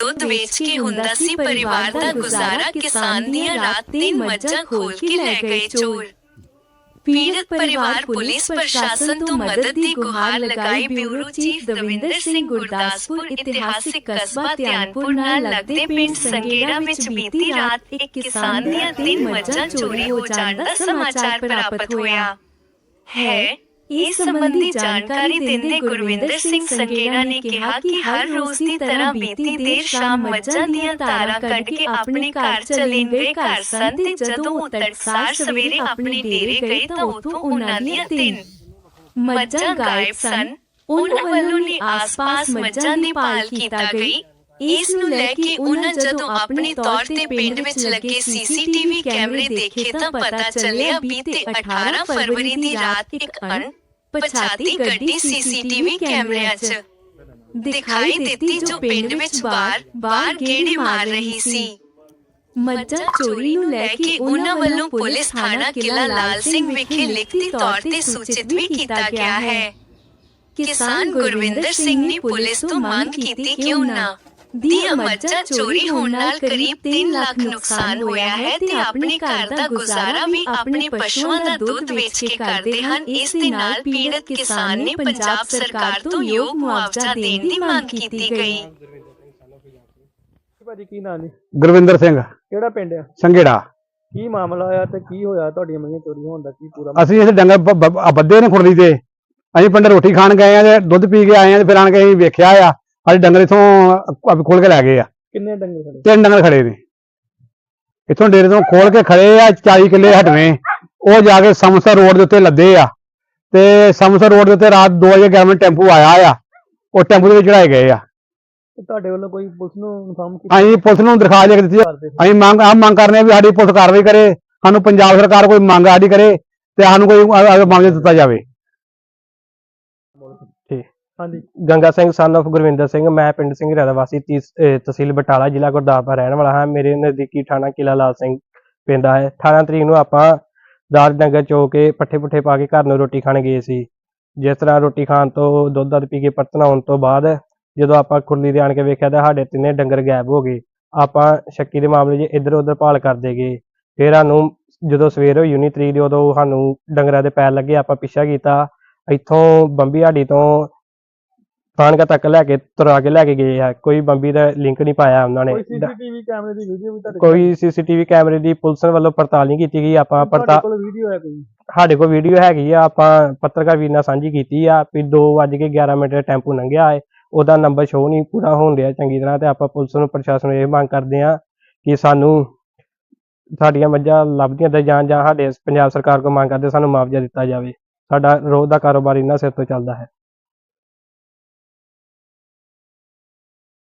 ਦੁੱਧ ਵੇਚ ਕੇ ਹੁੰਦਾ ਸੀ ਪਰਿਵਾਰ ਦਾ ਗੁਜ਼ਾਰਾ ਕਿਸਾਨ ਦੀਆਂ ਰਾਤ ਦਿਨ ਮੱਝਾਂ ਖੋਲ ਕੇ ਲੈ ਗਏ ਚੋਰ ਪੀੜਤ ਪਰਿਵਾਰ ਪੁਲਿਸ ਪ੍ਰਸ਼ਾਸਨ ਤੋਂ ਮਦਦ ਦੀ ਗੁਹਾਰ ਲਗਾਈ ਬਿਊਰੋ ਚੀਫ ਦਵਿੰਦਰ ਸਿੰਘ ਗੁਰਦਾਸਪੁਰ ਇਤਿਹਾਸਿਕ ਕਸਬਾ ਧਿਆਨਪੁਰ ਨਾਲ ਲੱਗਦੇ ਪਿੰਡ ਸੰਗੇੜਾ ਵਿੱਚ ਬੀਤੀ ਰਾਤ ਇੱਕ ਕਿਸਾਨ ਦੀਆਂ ਤਿੰਨ ਮੱਝਾਂ ਚੋਰੀ ਹੋ ਜਾਣ ਦਾ ਸਮਾਚਾਰ ਪ੍ਰਾਪਤ ਹੋਇਆ ਹੈ ਇਸ ਸੰਬੰਧੀ ਜਾਣਕਾਰੀ ਦਿੰਦੇ ਗੁਰਵਿੰਦਰ ਸਿੰਘ ਸੰਗੇੜਾ ਨੇ ਕਿਹਾ ਕਿ ਹਰ ਰੋਜ਼ ਦੀ ਤਰ੍ਹਾਂ ਬੀਤੀ ਦੇਰ ਸ਼ਾਮ ਮੱਝਾਂ ਦੀਆਂ ਧਾਰਾਂ ਕੱਢ ਕੇ ਆਪਣੇ ਘਰ ਚਲੇ ਗਏ ਘਰ ਸਨ ਤੇ ਜਦੋਂ ਉਹ ਸਵੇਰੇ ਆਪਣੇ ਡੇਰੇ ਗਏ ਤਾਂ ਉੱਥੋਂ ਉਹਨਾਂ ਦੀਆਂ ਤਿੰਨ ਮੱਝਾਂ ਗਾਇਬ ਸਨ। ਉਹਨਾਂ ਵੱਲੋਂ ਨੇ ਆਸ-ਪਾਸ ਮੱਝਾਂ ਦੀ ਭਾਲ ਕੀਤਾ ਗਈ। ਇਸ ਨੂੰ ਲੈ ਕੇ ਉਹਨਾਂ ਜਦੋਂ ਆਪਣੇ ਤੌਰ ਤੇ ਪਿੰਡ ਵਿੱਚ ਲੱਗੇ ਸੀਸੀਟੀਵੀ ਕੈਮਰੇ ਦੇਖੇ ਤਾਂ ਪਤਾ ਚੱਲਿਆ ਬੀਤੇ 18 ਫਰਵਰੀ ਦੀ ਰਾਤ ਇੱਕ ਅਣ ਪਛਾਤੀ ਗੱਡੀ ਸੀਸੀਟੀਵੀ ਕੈਮਰਿਆਂ 'ਚ ਦਿਖਾਈ ਦਿੱਤੀ ਜੋ ਪਿੰਡ ਵਿੱਚ ਬਾਰ ਬਾਰ ਗੇੜੇ ਮਾਰ ਰਹੀ ਸੀ। ਮੱਝਾਂ ਚੋਰੀ ਨੂੰ ਲੈ ਕੇ ਉਹਨਾਂ ਵੱਲੋਂ ਪੁਲਿਸ ਥਾਣਾ ਕਿਲਾ ਲਾਲ ਸਿੰਘ ਵਿਖੇ ਲਿਖਤੀ ਤੌਰ ਤੇ ਸੂਚਿਤ ਵੀ ਕੀਤਾ ਗਿਆ ਹੈ। ਕਿਸਾਨ ਗੁਰਵਿੰਦਰ ਸਿੰਘ ਨੇ ਪੁਲਿਸ ਤੋਂ ਮੰਗ ਕੀਤੀ ਕਿ ਉਹਨਾਂ ਦੀਆਂ ਮੱਝਾਂ ਚੋਰੀ ਹੋਣ ਨਾਲ ਕਰੀਬ 3 ਲੱਖ ਨੁਕਸਾਨ ਹੋਇਆ ਹੈ ਤੇ ਆਪਣੇ ਘਰ ਦਾ ਗੁਜ਼ਾਰਾ ਵੀ ਆਪਣੇ ਪਸ਼ੂਆਂ ਦਾ ਦੁੱਧ ਵੇਚ ਕੇ ਕਰਦੇ ਹਨ। ਇਸ ਦੇ ਨਾਲ ਪੀੜਤ ਕਿਸਾਨ ਨੇ ਪੰਜਾਬ ਸਰਕਾਰ ਤੋਂ ਯੋਗ ਮੁਆਵਜ਼ਾ ਦੇਣ ਦੀ ਮੰਗ ਕੀਤੀ ਗਈ। ਭਾਜੀ ਕੀ ਨਾਂ ਜੀ? ਗੁਰਵਿੰਦਰ ਸਿੰਘ। ਕਿਹੜਾ ਪਿੰਡ ਆ? ਸੰਘੇੜਾ। ਕੀ ਮਾਮਲਾ ਹੋਇਆ ਤੇ ਕੀ ਹੋਇਆ? ਤੁਹਾਡੀਆਂ ਮਈਆਂ ਚੋਰੀ ਹੋਣ ਦਾ ਕੀ ਪੂਰਾ ਅਸੀਂ ਇਸ ਡੰਗਰ ਬ- ਬ- ਆ ਬੱਦੇ ਨੇ ਖੁਰਲੀ ਤੇ। ਅਸੀਂ ਪਿੰਡ ਰੋਟੀ ਖਾਣ ਗਏ ਆ ਤੇ ਦੁੱਧ ਪੀ ਕੇ ਆਏ ਆ ਤੇ ਫਿਰ ਆਣ ਕੇ ਅਸੀਂ ਵੇਖਿਆ ਆ। ਅੱਜ ਡੰਗਰ ਇਥੋਂ ਖੋਲ ਕੇ ਲੈ ਗਏ ਆ। ਕਿੰਨੇ ਡੰਗਰ ਖੜੇ? ਤਿੰਨ ਡੰਗਰ ਖੜੇ ਨੇ। ਇਥੋਂ ਡੇਰੇ ਤੋਂ ਖੋਲ ਕੇ ਖੜੇ ਆ 40 ਕਿੱਲੇ ਹਟਵੇਂ। ਉਹ ਜਾ ਕੇ ਸਮਸਰ ਰੋਡ ਦੇ ਉੱਤੇ ਲੱਦੇ ਆ। ਤੇ ਸਮਸਰ ਰੋਡ ਦੇ ਉੱਤੇ ਰਾਤ 2 ਵਜੇ ਗਵਰਨਮੈਂਟ ਟੈਂਪੂ ਆਇਆ ਆ। ਉਹ ਟੈਂਪੂ ਦੇ ਵਿੱਚ ਚੜਾਏ ਗਏ ਆ। ਤੁਹਾਡੇ ਵੱਲੋਂ ਕੋਈ ਪੁਲਿਸ ਨੂੰ ਇਨਫਾਰਮ ਕੀਤਾ? ਅਸੀਂ ਪੁਲਿਸ ਨੂੰ ਦਰਖਾਸਤ ਲਿਖ ਦਿੱਤੀ? ਅਸੀਂ ਮੰਗ ਆ ਮੰਗ ਕਰਨੇ ਵੀ ਸਾਡੀ ਪੁਲਿਸ ਕਾਰਵਾਈ ਕਰੇ। ਸਾਨੂੰ ਪੰਜਾਬ ਸਰਕਾਰ ਕੋਈ ਮੰਗ ਸਾਡੀ ਕਰੇ ਤੇ ਸਾਨੂੰ ਕੋਈ ਮਾਮਲਾ ਦਿੱਤਾ ਜਾਵੇ। ਹਾਂਜੀ। ਗੰਗਾ ਸਿੰਘ ਸਨ of ਗੁਰਵਿੰਦਰ ਸਿੰਘ, ਮੈਂ ਪਿੰਡ ਸਿੰਘ ਦਾ ਵਾਸੀ ਤੀਸ- ਅਹ ਤਹਿਸੀਲ ਬਟਾਲਾ, ਜ਼ਿਲ੍ਹਾ ਗੁਰਦਾਸਪੁਰ ਰਹਿਣ ਵਾਲਾ ਹਾਂ। ਮੇਰੇ ਨਜ਼ਦੀਕੀ ਥਾਣਾ ਕਿਲਾ ਲਾਲ ਸਿੰਘ ਪੈਂਦਾ ਹੈ। 18 ਤਰੀਕ ਨੂੰ ਆਪਾਂ ਰਾਤ ਡੰਗਰ ਚੋ ਕੇ ਪੱਠੇ ਪੁੱਠੇ ਪਾ ਕੇ ਘਰ ਨੂੰ ਰੋਟੀ ਖਾਣ ਗਏ ਸੀ। ਜਿਸ ਤਰ੍ਹਾਂ ਰੋਟੀ ਖਾਣ ਤੋਂ, ਦੁੱਧ ਦੱਧ ਪੀ ਕੇ ਪਰਤਨ ਆਉਣ ਤੋਂ ਬਾਅਦ ਜਦੋਂ ਆਪਾਂ ਖੁਰਲੀ ਦੇ ਆਣ ਕੇ ਵੇਖਿਆ ਤਾਂ ਸਾਡੇ ਤਿੰਨੇ ਡੰਗਰ ਗਾਇਬ ਹੋ ਗਏ। ਆਪਾਂ ਸ਼ੱਕੀ ਦੇ ਮਾਮਲੇ 'ਚ ਇੱਧਰ ਉੱਧਰ ਭਾਲ ਕਰਦੇ ਗਏ। ਫਿਰ ਸਾਨੂੰ ਜਦੋਂ ਸਵੇਰ ਹੋਈ 19 ਤਰੀਕ ਦੀ ਉਦੋਂ ਸਾਨੂੰ ਡੰਗਰਾਂ ਦੇ ਪੈਰ ਲੱਗੇ, ਆਪਾਂ ਪਿੱਛਾ ਕੀਤਾ। ਇੱਥੋਂ ਬੰਬੀ ਹਾੜੀ ਤੋਂ ਫਾਨਕਾ ਤੱਕ ਲੈ ਕੇ ਤੁਰਾ ਕੇ ਲੈ ਕੇ ਗਏ ਆ। ਕੋਈ ਬੰਬੀ ਦਾ ਲਿੰਕ ਨਹੀਂ ਪਾਇਆ ਉਹਨਾਂ ਨੇ। ਕੋਈ ਸੀਸੀਟੀਵੀ ਕੈਮਰੇ ਦੀ ਵੀਡੀਓ ਵੀ ਤੁਹਾਡੇ ਕੋਈ ਸੀਸੀਟੀਵੀ ਕੈਮਰੇ ਦੀ ਪੁਲਿਸ ਵੱਲੋਂ ਪੜਤਾਲ ਨਹੀਂ ਕੀਤੀ ਗਈ। ਆਪਾਂ ਪੜਤਾਲ ਕੋਲ ਵੀਡੀਓ ਹੈ ਕੋਈ? ਸਾਡੇ ਕੋਲ ਵੀਡੀਓ ਹੈਗੀ ਆ। ਆਪਾਂ ਪੱਤਰਕਾਰ ਵੀਰ ਨਾਲ ਸਾਂਝੀ ਕੀਤੀ ਆ ਵੀ 2:11 ਮਿੰਟ ਟੈਂਪੂ ਲੰਘਿਆ ਹੈ ਉਹਦਾ ਨੰਬਰ ਸ਼ੋ ਨਹੀਂ ਪੂਰਾ ਹੋਣ ਰਿਹਾ ਚੰਗੀ ਤਰ੍ਹਾਂ ਤੇ ਆਪਾਂ ਪੁਲਿਸ ਨੂੰ ਪ੍ਰਸ਼ਾਸਨ ਨੂੰ ਇਹ ਮੰਗ ਕਰਦੇ ਆ ਕਿ ਸਾਨੂੰ ਸਾਡੀਆਂ ਮੱਝਾਂ ਲੱਭਦੀਆਂ ਤੇ ਜਾਂ ਜਾਂ ਸਾਡੇ ਪੰਜਾਬ ਸਰਕਾਰ ਕੋਲ ਮੰਗ ਕਰਦੇ ਸਾਨੂੰ ਮੁਆਵਜ਼ਾ ਦਿੱਤਾ ਜਾਵੇ। ਸਾਡਾ ਰੋਜ਼ ਦਾ ਕਾਰੋਬਾਰ ਇਹਨਾਂ ਸਿਰ ਤੋਂ ਚੱਲਦਾ ਹੈ।